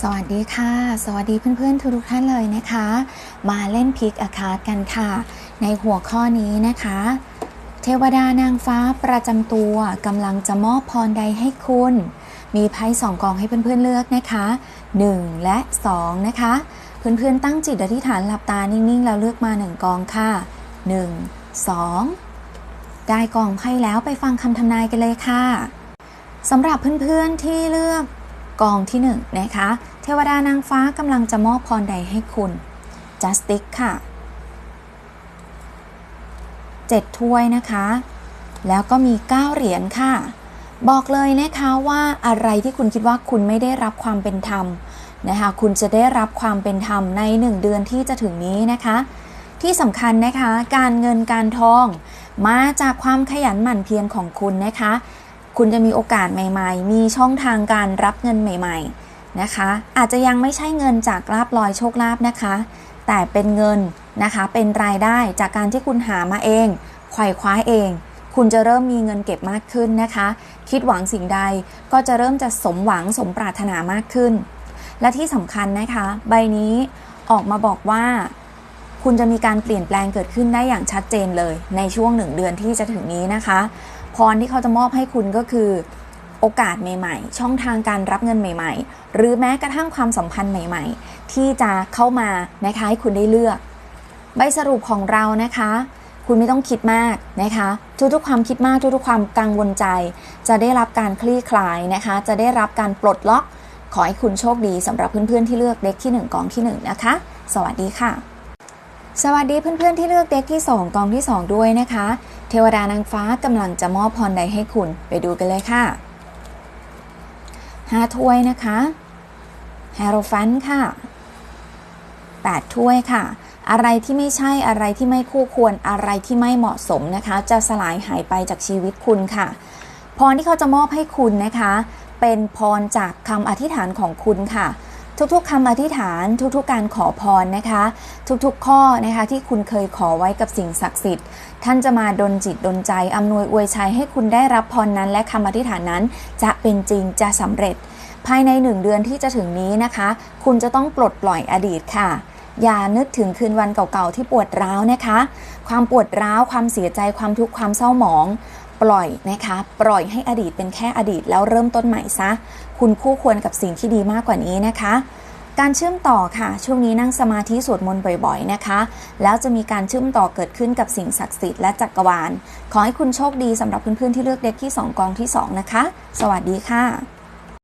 สวัสดีค่ะ สวัสดีเพื่อนๆ ทุกท่านเลยนะคะ มาเล่นพิกอาคาดกันค่ะ ในหัวข้อนี้นะคะ เทวดานางฟ้าประจำตัวกำลังจะมอบพรใดให้คุณ มีไพ่สองกองให้เพื่อนๆเลือกนะคะ 1 และ 2 นะคะ เพื่อนๆตั้งจิตอธิษฐานหลับตานิ่งๆ แล้วเลือกมา 1 กองค่ะ 1 2 ได้กองไพ่แล้วไปฟังคำทำนายกันเลยค่ะสำหรับเพื่อนๆที่เลือก กองที่1นะคะ เทวดานางฟ้ากำลังจะมอบพรใดให้คุณ Justice ค่ะ 7 ถ้วยนะคะ แล้วก็มี 9 เหรียญค่ะ บอกเลยนะคะว่าอะไรที่คุณคิดว่าคุณไม่ได้รับความเป็นธรรมนะคะ คุณจะได้รับความเป็นธรรมใน 1 เดือนที่จะถึงนี้นะคะ ที่สำคัญนะคะ การเงินการทอง มาจากความขยันหมั่นเพียรของคุณนะคะ คุณจะมีโอกาสใหม่ ๆ มีช่องทางการรับเงินใหม่ ๆนะคะ อาจจะยังไม่ใช่เงินจากลาบลอยโชคลาภนะคะ แต่เป็นเงินนะคะ เป็นรายได้จากการที่คุณหามาเองไขว่คว้าเอง คุณจะเริ่มมีเงินเก็บมากขึ้นนะคะ คิดหวังสิ่งใดก็จะเริ่มจะสมหวังสมปรารถนามากขึ้น และที่สำคัญนะคะ ใบนี้ออกมาบอกว่าคุณจะมีการเปลี่ยนแปลงเกิดขึ้นได้อย่างชัดเจนเลยในช่วงหนึ่งเดือนที่จะถึงนี้นะคะ พรที่เขาจะมอบให้คุณก็คือโอกาสใหม่ๆ ช่องทางการรับเงินใหม่ ๆ หรือแม้กระทั่งความสัมพันธ์ใหม่ ๆ ที่จะเข้ามานะคะให้คุณได้เลือก ใบสรุปของเรานะคะ คุณไม่ต้องคิดมากนะคะ ทุกๆความคิดมากทุกๆความกังวลใจ จะได้รับการคลี่คลายนะคะ จะได้รับการปลดล็อก ขอให้คุณโชคดีสำหรับเพื่อนๆที่เลือกเด็กที่ 1กองที่ 1 นะคะ สวัสดีค่ะ สวัสดีเพื่อนๆที่เลือกเด็กที่ 2 กองที่ 2 ด้วยนะคะ เทวดานางฟ้ากำลังจะมอบพรใดให้คุณไปดูกันเลยค่ะ5ถ้วยนะคะแฮโรฟันค่ะ 8 ถ้วยค่ะ อะไรที่ไม่ใช่อะไรที่ไม่คู่ควรอะไรที่ไม่เหมาะสมนะคะ จะสลายหายไปจากชีวิตคุณค่ะ พรที่เขาจะมอบให้คุณนะคะ เป็นพรจากคำอธิษฐานของคุณค่ะ ทุกๆคำอธิษฐานทุกๆ การขอพรนะคะ ทุกๆ ข้อนะคะที่คุณเคยขอไว้กับสิ่งศักดิ์สิทธิ์ ท่านจะมาดลจิตดลใจอำนวยอวยชัยให้คุณได้รับพรนั้น และคำอธิษฐานนั้น จะเป็นจริงจะสำเร็จ ภายในหนึ่งเดือนที่จะถึงนี้นะคะ คุณจะต้องปลดปล่อยอดีตค่ะอย่านึกถึงคืนวันเก่าๆที่ปวดร้าวนะคะ ความปวดร้าว ความเสียใจ ความทุกข์ ความเศร้าหมอง ปล่อยนะคะ ปล่อยให้อดีตเป็นแค่อดีตแล้วเริ่มต้นใหม่ซะ คุณคู่ควรกับสิ่งที่ดีมากกว่านี้นะคะ การเชื่อมต่อค่ะ ช่วงนี้นั่งสมาธิสวดมนต์บ่อยๆนะคะ แล้วจะมีการเชื่อมต่อเกิดขึ้นกับสิ่งศักดิ์สิทธิ์และจักรวาล ขอให้คุณโชคดีสำหรับเพื่อนๆที่เลือกเด็กที่ 2 กองที่ 2 นะคะ สวัสดีค่ะ